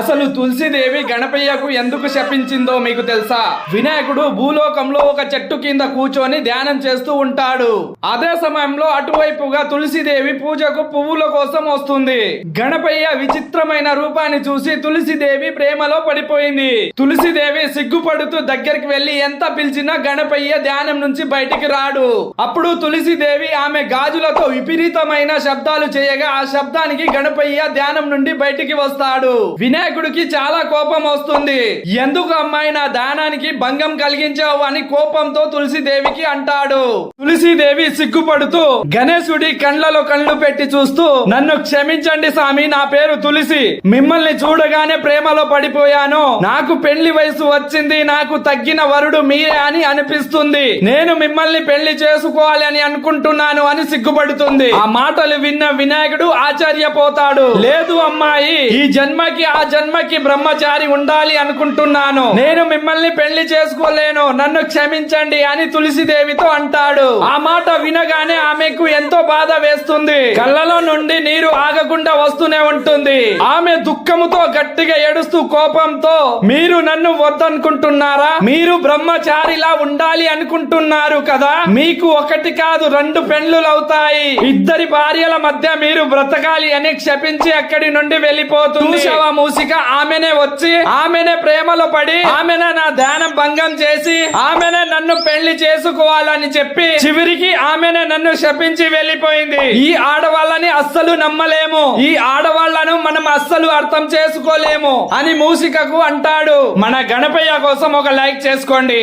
అసలు తులసిదేవి గణపయ్యకు ఎందుకు శపించిందో మీకు తెలుసా? వినాయకుడు భూలోకంలో ఒక చెట్టు కింద కూర్చొని ధ్యానం చేస్తూ ఉంటాడు. అదే సమయంలో అటువైపుగా తులసిదేవి పూజకు పువ్వుల కోసం వస్తుంది. గణపయ్య విచిత్రమైన రూపాన్ని చూసి తులసిదేవి ప్రేమలో పడిపోయింది. తులసిదేవి సిగ్గుపడుతూ దగ్గరికి వెళ్ళి ఎంత పిలిచినా గణపయ్య ధ్యానం నుంచి బయటికి రాడు. అప్పుడు తులసిదేవి ఆమె గాజులతో విపరీతమైన శబ్దాలు చేయగా ఆ శబ్దానికి గణపయ్య ధ్యానం నుండి బయటికి వస్తాడు. వినాయకుడికి చాలా కోపం వస్తుంది. ఎందుకు అమ్మాయి నా దానానికి భంగం కలిగించావు అని కోపంతో తులసిదేవికి అంటాడు. తులసిదేవి సిగ్గుపడుతూ గణేశుడి కండ్లలో కళ్ళు పెట్టి చూస్తూ నన్ను క్షమించండి స్వామి నా పేరు తులసి. మిమ్మల్ని చూడగానే ప్రేమలో పడిపోయాను. నాకు పెళ్ళి వయసు వచ్చింది నాకు తగ్గిన వరుడు మీరే అని అనిపిస్తుంది. నేను మిమ్మల్ని పెళ్ళి చేసుకోవాలి అని అనుకుంటున్నాను అని సిగ్గుపడుతుంది. ఆ మాటలు విన్న వినాయకుడు ఆశ్చర్యపోతాడు. లేదు అమ్మాయి ఈ జన్మకి ఆ జన్మకి బ్రహ్మచారి ఉండాలి అనుకుంటున్నాను. నేను మిమ్మల్ని పెళ్ళి చేసుకోలేను. నన్ను క్షమించండి అని తులసిదేవితో అంటాడు. ఆ మాట వినగానే ఆమెకు ఎంతో బాధ వేస్తుంది. కళ్ళలో నుండి నీరు ఆగకుండా వస్తూనే ఉంటుంది. ఆమె దుఃఖముతో గట్టిగా ఏడుస్తూ కోపంతో మీరు నన్ను వద్దనుకుంటున్నారా? మీరు బ్రహ్మచారిలా ఉండాలి అనుకుంటున్నారు కదా? మీకు ఒకటి కాదు రెండు పెండ్లు అవుతాయి ఇద్దరి భార్యల మధ్య మీరు బ్రతకాలి అని క్షపించి అక్కడి నుండి వెళ్ళిపోతుంది. మూసి? మూసిక ఆమెనే వచ్చి ఆమెనే ప్రేమలో పడి ఆమెనే నా ధ్యానం భంగం చేసి ఆమెనే నన్ను పెళ్ళి చేసుకోవాలని చెప్పి చివరికి ఆమెనే నన్ను శపించి వెళ్ళిపోయింది. ఈ ఆడవాళ్ళని అస్సలు నమ్మలేము. ఈ ఆడవాళ్ళను మనం అస్సలు అర్థం చేసుకోలేము అని మూసికకు అంటాడు. మన గణపయ్య కోసం ఒక లైక్ చేసుకోండి.